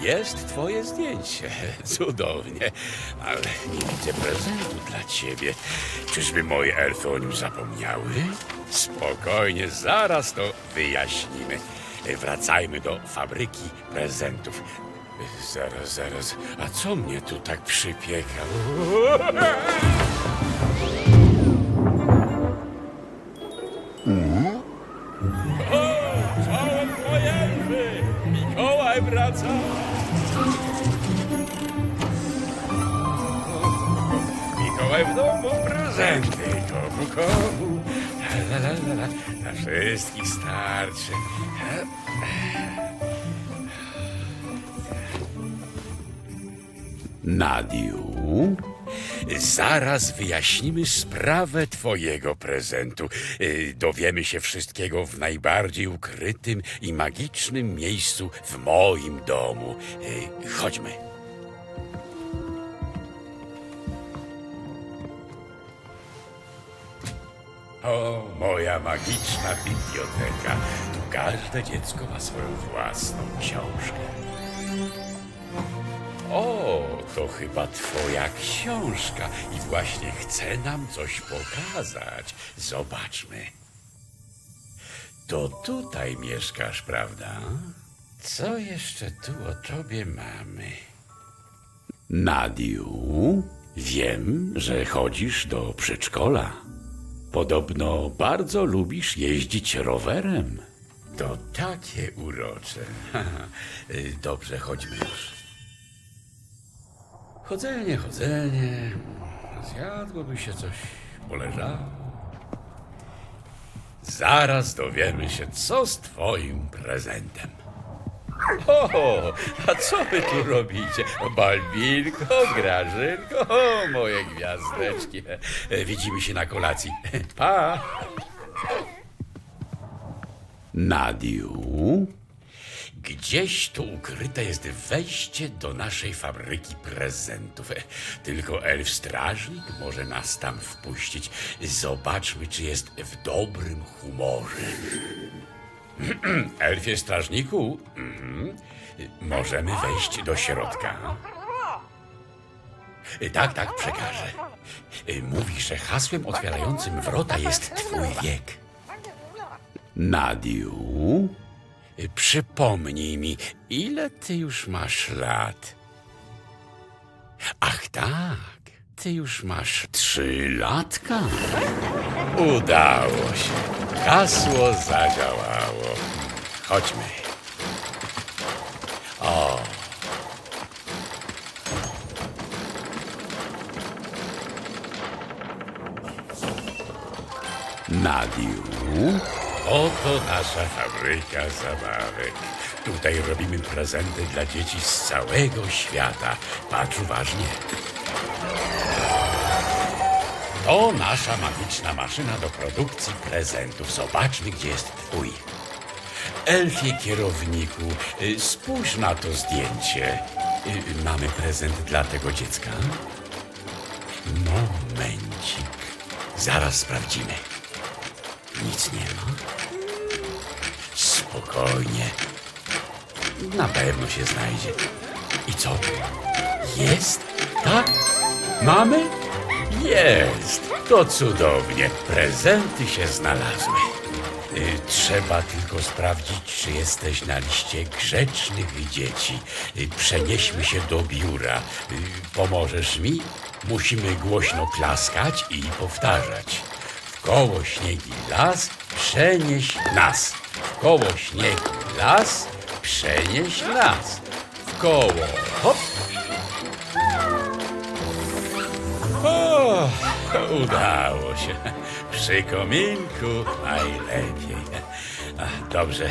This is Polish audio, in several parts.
jest twoje zdjęcie. Cudownie. Ale nie widzę prezentu dla ciebie. Czyżby moje elfy o nim zapomniały? Spokojnie, zaraz to wyjaśnimy. Wracajmy do fabryki prezentów. Zaraz, zaraz. A co mnie tu tak przypieka? Czołem moje elfy! Mikołaj wraca! Domu prezenty. Komu, komu? La, la, la, la. Na wszystkich starczy. Nadiu? Zaraz wyjaśnimy sprawę twojego prezentu. Y, Dowiemy się wszystkiego w najbardziej ukrytym i magicznym miejscu w moim domu. Y, Chodźmy. O, moja magiczna biblioteka. Tu każde dziecko ma swoją własną książkę. O, to chyba twoja książka i właśnie chce nam coś pokazać. Zobaczmy. To tutaj mieszkasz, prawda? Co jeszcze tu o tobie mamy? Nadiu, wiem, że chodzisz do przedszkola. Podobno bardzo lubisz jeździć rowerem. To takie urocze. Dobrze, chodźmy już. Chodzenie, chodzenie. Zjadłoby się coś, poleżało. Zaraz dowiemy się, co z twoim prezentem. O, a co wy tu robicie? Balbinko, Grażynko, o, moje gwiazdeczki. E, Widzimy się na kolacji. Pa! Nadiu? Gdzieś tu ukryte jest wejście do naszej fabryki prezentów. Tylko elf strażnik może nas tam wpuścić. Zobaczmy, czy jest w dobrym humorze. Elfie strażniku, mhm. możemy wejść do środka. Tak, tak, przekażę. Mówi, że hasłem otwierającym wrota jest twój wiek. Nadiu, przypomnij mi, ile ty już masz lat? Ach tak, ty już masz trzy latka. Udało się. Hasło zadziałało. Chodźmy. Nadiu? Oto nasza fabryka zabawek. Tutaj robimy prezenty dla dzieci z całego świata. Patrz uważnie. To nasza magiczna maszyna do produkcji prezentów. Zobaczmy, gdzie jest twój. Elfie kierowniku, y, spójrz na to zdjęcie. Y, Mamy prezent dla tego dziecka? Momencik. Zaraz sprawdzimy. Nic nie ma. Spokojnie. Na pewno się znajdzie. I co? Jest? Tak? Mamy? Jest. To cudownie. Prezenty się znalazły. Y, Trzeba tylko sprawdzić, czy jesteś na liście grzecznych dzieci. Y, Przenieśmy się do biura. Y, Pomożesz mi? Musimy głośno klaskać i powtarzać. W koło śniegi las, przenieś nas. W koło śniegi las, przenieś nas. W koło hop. Udało się. Przy kominku najlepiej. Dobrze,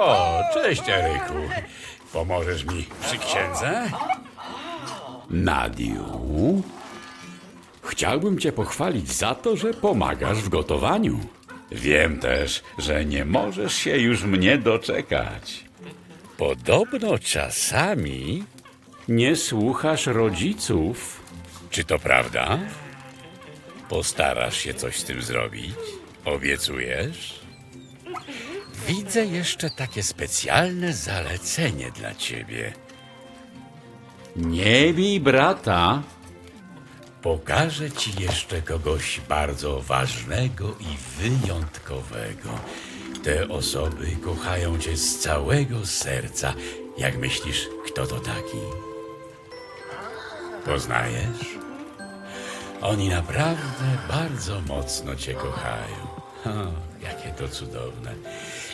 O, cześć Eryku. Pomożesz mi przy księdze? Nadiu? Chciałbym cię pochwalić za to, że pomagasz w gotowaniu. Wiem też, że nie możesz się już mnie doczekać. Podobno czasami nie słuchasz rodziców. Czy to prawda? Postarasz się coś z tym zrobić? Obiecujesz? Widzę jeszcze takie specjalne zalecenie dla ciebie. Nie bij brata. Pokażę ci jeszcze kogoś bardzo ważnego i wyjątkowego. Te osoby kochają cię z całego serca. Jak myślisz, kto to taki? Poznajesz? Oni naprawdę bardzo mocno cię kochają. O, jakie to cudowne.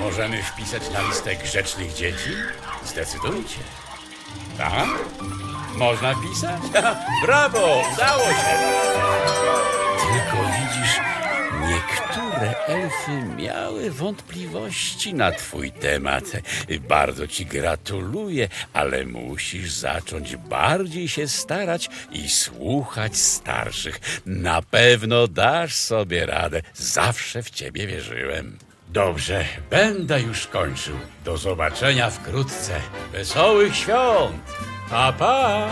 Możemy wpisać na listę grzecznych dzieci? Zdecydujcie. Tak? Można pisać? Brawo! Udało się! Tylko widzisz, niektóre elfy miały wątpliwości na twój temat. Bardzo ci gratuluję, ale musisz zacząć bardziej się starać i słuchać starszych. Na pewno dasz sobie radę. Zawsze w ciebie wierzyłem. Dobrze, będę już kończył. Do zobaczenia wkrótce. Wesołych świąt! Pa, pa!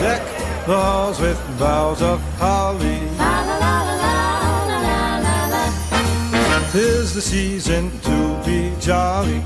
Deck the halls with boughs of holly. Tis the season to be jolly.